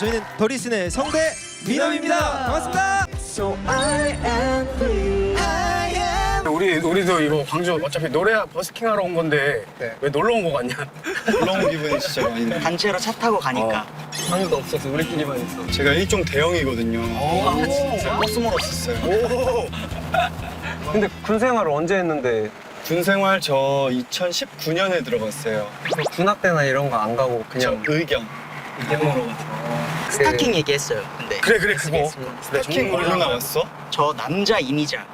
저희는 더리슨의 성대 미남입니다. 반갑습니다. 우리 우리도 이거 광주 어차피 노래 버스킹 하러 온 건데 왜 놀러 온 거 같냐? 놀러 온 기분이 진짜 많이 나요. 단체로 차 타고 가니까 아무도 없어서 우리끼리만 있어. 제가 일종 대형이거든요. 아 진짜? 버스만 없었어요. 근데 군 생활을 언제 했는데 군 생활 저 2019년에 들어갔어요. 군악 때나 이런 거 안 가고 그냥 그냥 의경. 의경으로 갔어요. 스타킹 얘기했어요. 근데 그래 그래 그거. 스타킹 뭘로 나갔어? 저 남자 이미자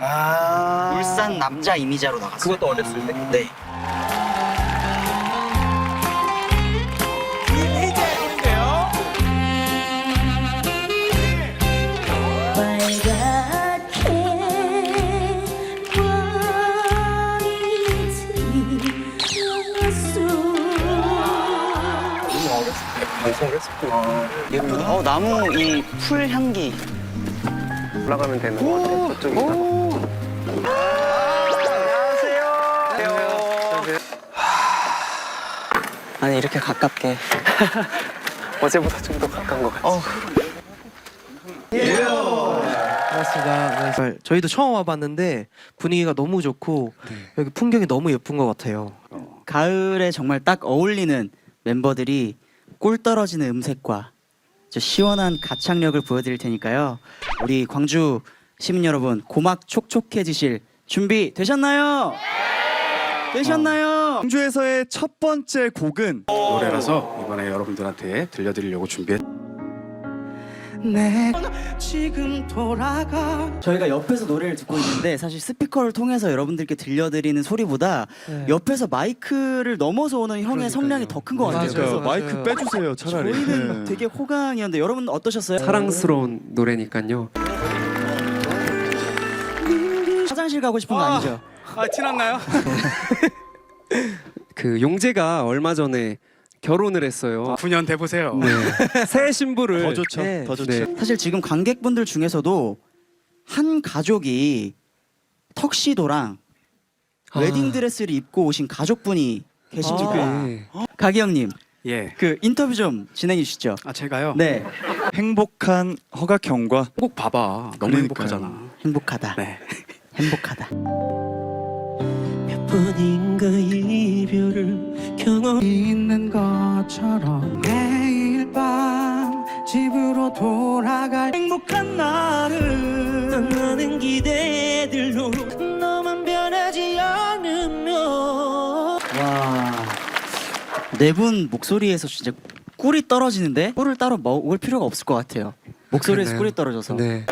아. 울산 남자 이미자로 나갔어요. 그것도 어렸을 때? 네. 예쁘다. 어 나무 이 풀 향기. 올라가면 되는 거 같아. 저쪽이다. 아니 이렇게 가깝게. 어제보다 좀 더 가까운 것 같아. 어. 반갑습니다. 네, 저희도 처음 와봤는데 분위기가 너무 좋고 여기 풍경이 너무 예쁜 것 같아요. 가을에 정말 딱 어울리는 멤버들이 꿀 떨어지는 음색과 저 시원한 가창력을 보여드릴 테니까요. 우리 광주 시민 여러분 고막 촉촉해지실 준비 되셨나요? 되셨나요? 광주에서의 첫 번째 곡은 노래라서 이번에 여러분들한테 들려드리려고 준비했. 저희가 옆에서 노래를 듣고 있는데 사실 스피커를 통해서 여러분들께 들려드리는 소리보다 옆에서 마이크를 넘어서 오는 형의 성량이 더 큰 것 같아요. 그래서 마이크 빼주세요 차라리. 저희는 되게 호강이었는데 여러분 어떠셨어요? 사랑스러운 노래니까요. 화장실 가고 싶은 거 아니죠? 아 티났나요? 그 용재가 얼마 전에 결혼을 했어요. 9년 돼 보세요. 네. 새 신부를 더 좋죠. 네. 더 좋죠. 네. 사실 지금 관객분들 중에서도 한 가족이 턱시도랑 아. 웨딩 드레스를 입고 오신 가족분이 계십니다. 네. 가기 형님, 예. 그 인터뷰 좀 진행해 주시죠. 아 제가요. 네, 행복한 허각형과 꼭 봐봐. 너무 그러니까요. 행복하잖아. 행복하다. 네. 행복하다. 뿐인가 이별을 경험 있는 것처럼 매일 밤 집으로 돌아갈 행복한 나를 많은 기대들로 너만 변하지 않으면 와, 네분 목소리에서 진짜 꿀이 떨어지는데 꿀을 따로 먹을 필요가 없을 것 같아요. 목소리에서 그러네요. 꿀이 떨어져서 네.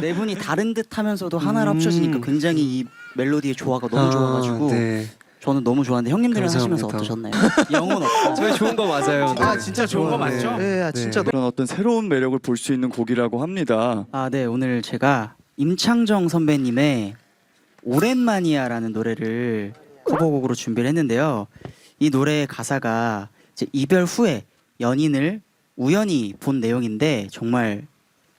네 분이 다른 듯하면서도 하나로 음. 합쳐지니까 굉장히 이 멜로디의 조화가 너무 아, 좋아가지고 네. 저는 너무 좋아하는데 형님들이랑 하시면서 감사합니다. 어떠셨나요? 영혼 없다. 저희 좋은 거 맞아요. 네. 진짜 좋은 거 맞죠? 네, 아, 진짜 그런 어떤 새로운 매력을 볼 수 있는 곡이라고 합니다. 아, 네. 오늘 제가 임창정 선배님의 오랜만이야라는 노래를 커버곡으로 준비를 했는데요. 이 노래의 가사가 이제 이별 후에 연인을 우연히 본 내용인데 정말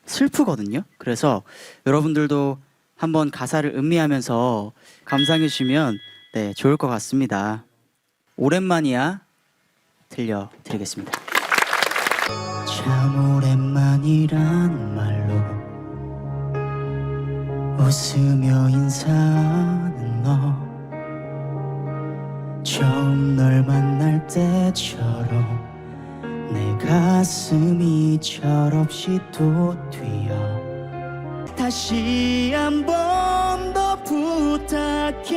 슬프거든요. 그래서 여러분들도 한번 가사를 음미하면서 감상해 주시면 네, 좋을 것 같습니다. 오랜만이야 들려드리겠습니다. 참 오랜만이란 말로 웃으며 인사하는 너 처음 널 만날 때처럼 내 가슴이 철없이 또 뛰어 다시 한 번 더 부탁해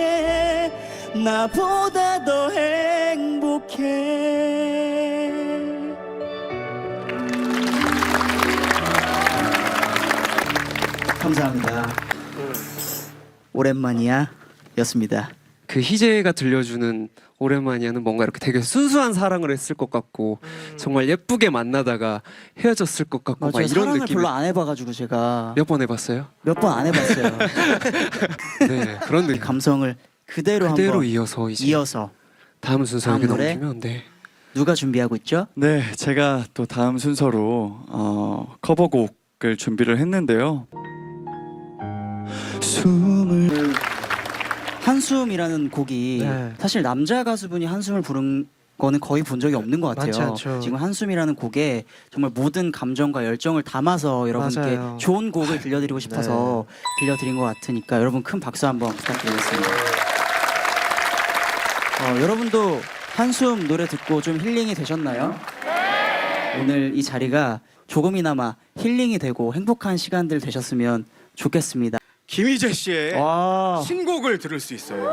나보다 더 행복해. 감사합니다. 오랜만이야 였습니다. 그 희재가 들려주는 오랜만이야는 뭔가 이렇게 되게 순수한 사랑을 했을 것 같고 정말 예쁘게 만나다가 헤어졌을 것 같고 막 맞아요. 이런 사랑을 느낌 별로 안 해봐가지고 제가. 몇 번 해봤어요? 몇 번 안 해봤어요. 네 그런 이 느낌. 감성을 그대로, 그대로 한번 이어서 이제 이어서 다음 순서에게 다음 노래? 넘기면 네. 누가 준비하고 있죠? 네, 제가 또 다음 순서로 어, 커버곡을 준비를 했는데요. 숨을 한숨이라는 곡이 네. 사실 남자 가수분이 한숨을 부른 거는 거의 본 적이 없는 것 많지 같아요. 않죠. 지금 한숨이라는 곡에 정말 모든 감정과 열정을 담아서 여러분께 맞아요. 네. 좋은 곡을 들려드리고 싶어서 들려드린 것 같으니까 여러분 큰 박수 한번 부탁드리겠습니다. 어, 여러분도 한숨 노래 듣고 좀 힐링이 되셨나요? 오늘 이 자리가 조금이나마 힐링이 되고 행복한 시간들 되셨으면 좋겠습니다. 김희재 씨의 와. 신곡을 들을 수 있어요.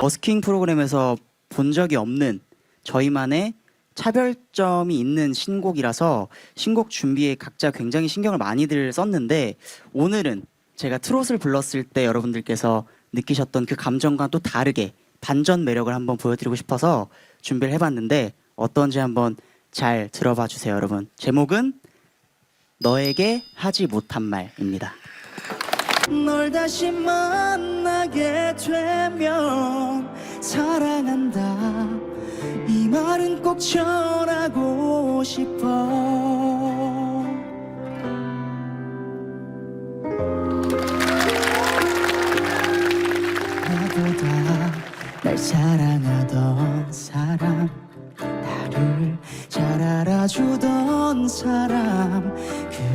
버스킹 프로그램에서 본 적이 없는 저희만의 차별점이 있는 신곡이라서 신곡 준비에 각자 굉장히 신경을 많이들 썼는데 오늘은 제가 트롯을 불렀을 때 여러분들께서 느끼셨던 그 감정과 또 다르게 반전 매력을 한번 보여드리고 싶어서 준비를 해봤는데 어떤지 한번 잘 들어봐 주세요 여러분. 제목은 너에게 하지 못한 말입니다. 널 다시 만나게 되면 사랑한다. 이 말은 꼭 전하고 싶어 날 사랑하던 사람 나를 잘 알아주던 사람.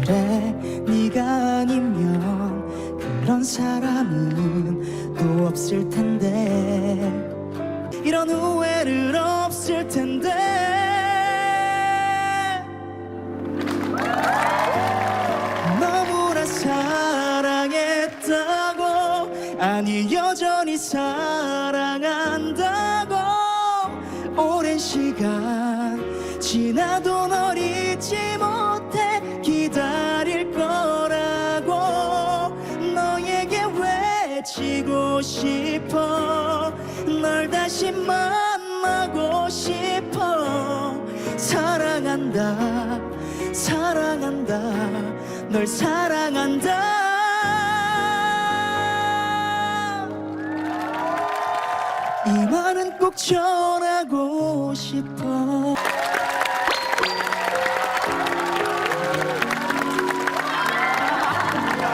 그래 네가 아니면 그런 사람은 또 없을 텐데. 이런 후회를 없을 텐데. 너무나 사랑했다고 아니 여전히 사 랑한다고 오랜 시간 지나도 널 잊지 못해 기다릴 거라고 너에게 외치고 싶어 널 다시 만나고 싶어. 사랑한다 사랑한다 널 사랑한다 이 말은 꼭 전하고 싶어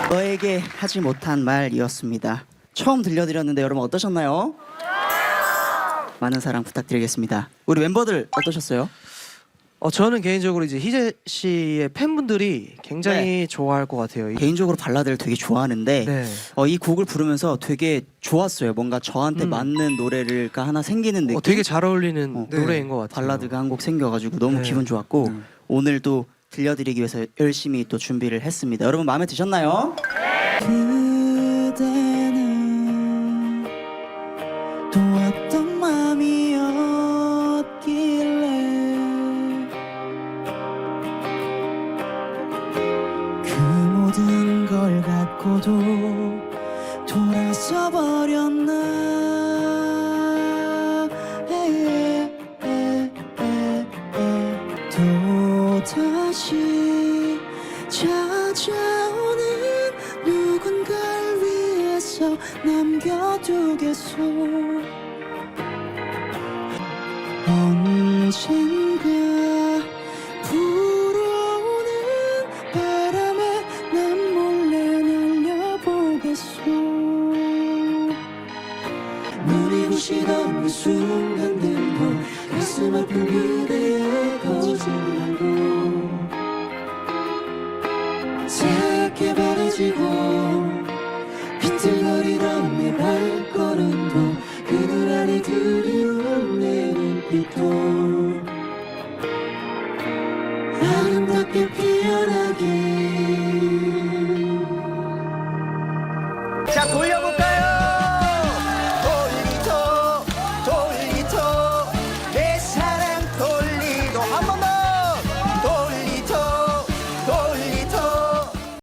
너에게 하지 못한 말이었습니다. 처음 들려드렸는데 여러분 어떠셨나요? 많은 사랑 부탁드리겠습니다. 우리 멤버들 어떠셨어요? 어 저는 개인적으로 이제 희재 씨의 팬분들이 굉장히 좋아할 것 같아요. 이- 개인적으로 발라드를 되게 좋아하는데 네. 어, 이 곡을 부르면서 되게 좋았어요. 뭔가 저한테 음. 맞는 노래가 하나 생기는 느낌. 어, 되게 잘 어울리는 어, 노래인 것 같아요. 발라드가 한 곡 생겨가지고 너무 네. 기분 좋았고 음. 오늘도 들려드리기 위해서 열심히 또 준비를 했습니다. 여러분 마음에 드셨나요? 그 돌아서 버렸나 에, 에, 에, 에. 또 다시 찾아오는 누군가를 위해서 남겨두겠소 언젠가 不要